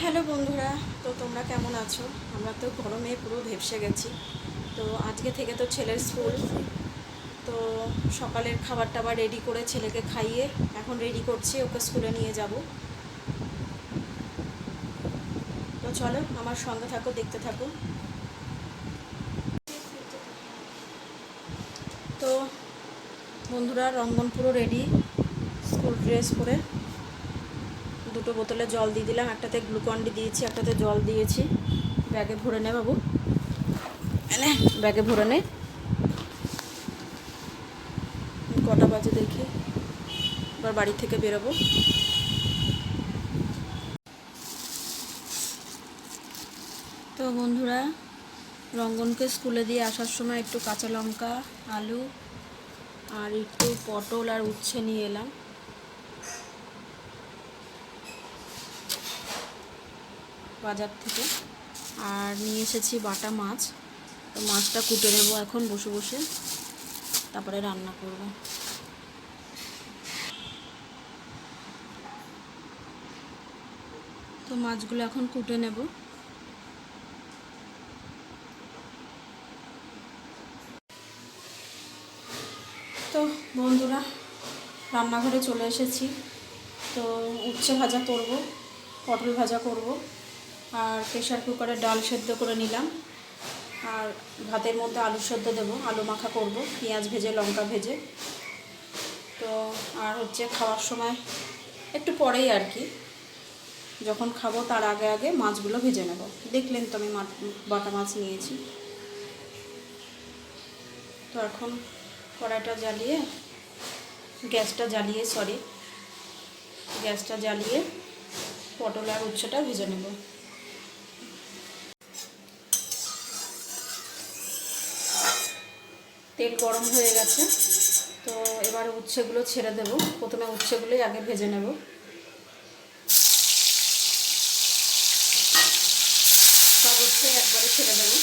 Hello বন্ধুরা, তো তোমরা কেমন আছো? আমরা তো গরমে পুরো ভেপসে গেছি। তো আজকে থেকে তো ছেলের স্কুল। তো সকালের খাবার টাবার রেডি করে ছেলেকে খাইয়ে এখন রেডি করছি, ওকে স্কুলে নিয়ে যাব। তো চলো, আমার সঙ্গে থাকো, দেখতে থাকো। তো বন্ধুরা, রঙ্গন পুরো রেডি স্কুল ড্রেস পরে। দুটো বোতলে জল দিয়ে দিলাম, একটাতে গ্লুকন ডি দিয়েছি, একটাতে জল দিয়েছি। ব্যাগে ভরে নে বাবু। ব্যাগে ভরে নে। কটা বাজে দেখি। এবার বাড়ি থেকে বেরোবো। তো বন্ধুরা, রঙ্গনকে স্কুলে দিয়ে আসার সময় একটু কাঁচা লঙ্কা, আলু আর একটু পটল আর উচ্ছে নিয়ে এলাম। বাজার থেকে। আর নিয়ে এসেছি বাটা মাছ। তো মাছটা কুটে নেব এখন বসে বসে। তারপরে রান্না করব। তো মাছগুলো এখন কুটে নেব। তো বন্ধুরা, রান্নাঘরে চলে এসেছি। তো উচ্ছে ভাজা করব, পটল ভাজা করব। আর প্রেশার কুকারে ডাল সেদ্ধ করে নিলাম। আর ভাতের মধ্যে আলু সেদ্ধ দেবো, আলু মাখা করব, পেঁয়াজ ভেজে, লঙ্কা ভেজে। তো আর হচ্ছে খাওয়ার সময় একটু পরেই আর কি, যখন খাব তার আগে আগে মাছগুলো ভেজে নেব। দেখলেন তো আমি বাটা মাছ নিয়েছি। তো এখন কড়াইটা জ্বালিয়ে, গ্যাসটা জ্বালিয়ে সরি গ্যাসটা জ্বালিয়ে পটল আর উচ্ছেটা ভেজে নেব। তেল গরম হয়ে গেছে। তো এবার উচ্ছেগুলো ছেড়ে দেব। প্রথমে উচ্ছেগুলোই আগে ভেজে নেব। সব উচ্ছে একবারে ছেড়ে দেবো।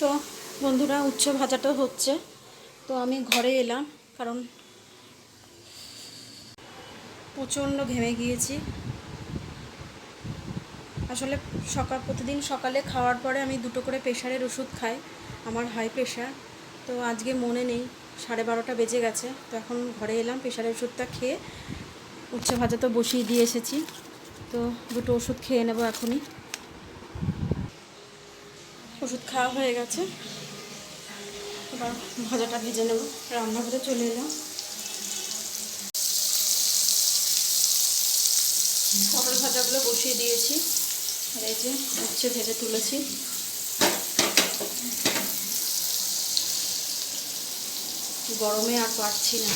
তো বন্ধুরা, উচ্ছে ভাজাটা হচ্ছে। তো আমি ঘরে এলাম, কারণ প্রচণ্ড ঘেমে গিয়েছি। আসলে সকাল, প্রতিদিন সকালে খাওয়ার পরে আমি দুটো করে প্রেশারের ওষুধ খাই, আমার হাই প্রেশার তো আজকে মনে নেই, সাড়ে বারোটা বেজে গেছে, তো এখন ঘরে এলাম, প্রেশারের ওষুধটা খেয়ে উচ্ছে ভাজা তো বসিয়ে দিয়ে এসেছি। তো দুটো ওষুধ খেয়ে নেব এখনই। ওষুধ খাওয়া হয়ে গেছে। এবার ভাজাটা ভেজে নেব। রান্নাঘরে চলে এলাম পটল ভাজাগুলো বসিয়ে দিয়েছি। আর এই যে উচ্ছে ভেজে তুলেছি। গরমে আর পারছি না।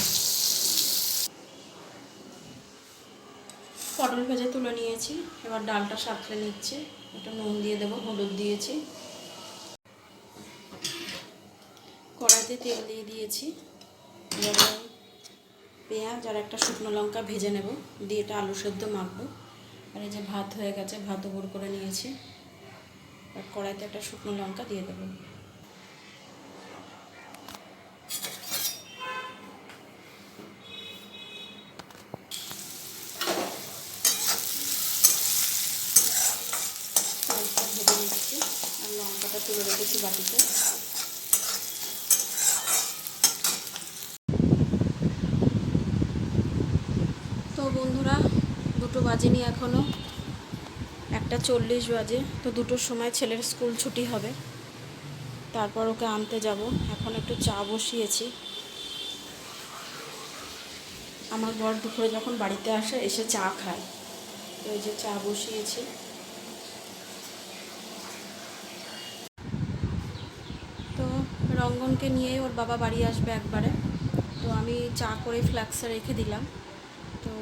পটল ভেজে তুলে নিয়েছি। এবার ডালটা সাঁতলে নিচ্ছি। একটু নুন দিয়ে দেবো, হলুদ দিয়েছি। কড়াইতে তেল দিয়ে দিয়েছি। পেঁয়াজ আর একটা শুকনো লঙ্কা ভেজে নেব। দিয়ে এটা আলু সেদ্ধ মাখবো। আর এই যে ভাত হয়ে গেছে ভাত উপর করে নিয়েছি। আর কড়াইতে একটা শুকনো লঙ্কা দিয়ে দেবো। আর লঙ্কাটা তুলে রেখেছি বাটিতে তো বন্ধুরা দুটো বাজেনি এখনও একটা চল্লিশ বাজে, তো দুটোর সময় ছেলের স্কুল ছুটি হবে। তারপর ওকে আনতে যাব। এখন একটু চা বসিয়েছি। আমার বর দুপুরে যখন বাড়িতে আসে, এসে চা খায়। তো এই যে চা বসিয়েছি। তো রঙ্গনকে নিয়ে ওর বাবা বাড়ি আসবে একবারে। তো আমি চা করে ফ্ল্যাক্সে রেখে দিলাম। তো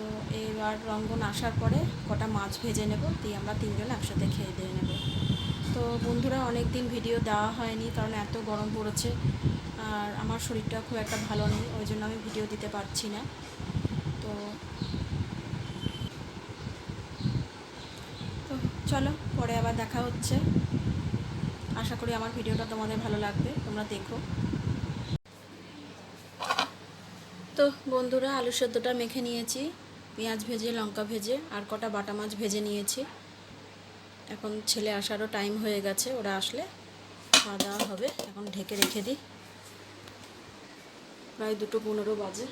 এবার রঙ্গন আসার পরে কটা মাছ ভেজে নেব, দিয়ে আমরা তিনজন একসাথে খেয়ে দিয়ে নেব। তো বন্ধুরা অনেক দিন ভিডিও দেওয়া হয়নি কারণ এত গরম পড়েছে আর আমার শরীরটা খুব একটা ভালো নেই, ওই জন্য আমি ভিডিও দিতে পারছি না। তো তো চলো, পরে আবার দেখা হচ্ছে। আশা করি আমার ভিডিওটা তোমাদের ভালো লাগবে, তোমরা দেখো। তো বন্ধুরা আলু সেদ্ধটা মেখে নিয়েছি। পেঁয়াজ ভেজে, লঙ্কা ভেজে, আর কটা বাটা মাছ ভেজে নিয়েছি। এখন ছেলে আসারও টাইম হয়ে গেছে, ওরা আসলে খাওয়া দাওয়া হবে। এখন ঢেকে রেখে দিই। প্রায় দুটো পনেরো বাজে।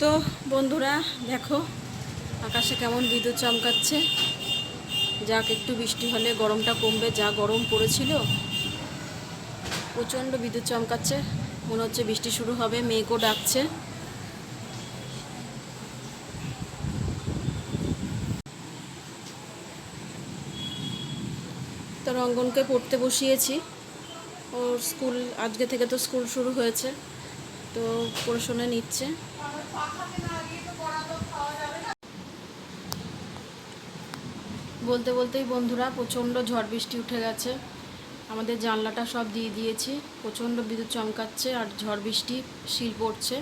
তো বন্ধুরা, দেখো, আকাশে কেমন বিদ্যুৎ চমকাচ্ছে। যাক, একটু বৃষ্টি হলে গরমটা কমবে, যা গরম পড়েছিল। প্রচণ্ড বিদ্যুৎ চমকাচ্ছে, মনে হচ্ছে বৃষ্টি শুরু হবে, মেঘও ডাকছে। তো রঙ্গনকে পড়তে বসিয়েছি। ওর স্কুল, আজকে থেকে তো স্কুল শুরু হয়েছে, তো পড়াশোনা নিচ্ছে। বলতে বলতেই বন্ধুরা প্রচণ্ড ঝড় বৃষ্টি উঠে গেছে। আমাদের জানলাটা সব দিয়ে দিয়েছি। প্রচণ্ড বিদ্যুৎ চমকাচ্ছে আর ঝড় বৃষ্টি শিল পড়ছে।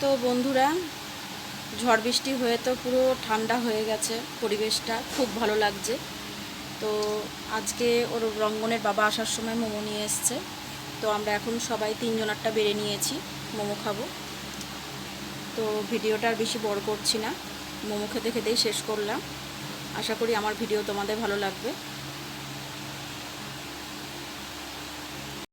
তো বন্ধুরা, ঝড় বৃষ্টি হয়ে তো পুরো ঠান্ডা হয়ে গেছে পরিবেশটা, খুব ভালো লাগছে। তো আজকে ওর রঙ্গনের বাবা আসার সময় মোমো নিয়ে এসছে। তো আমরা এখন সবাই তিনজনারটা বেড়ে নিয়েছি, মোমো খাব। তো ভিডিওটা আর বেশি বড় করছি না। মোমো খেতে খেতেই শেষ করলাম। আশা করি আমার ভিডিও তোমাদের ভালো লাগবে।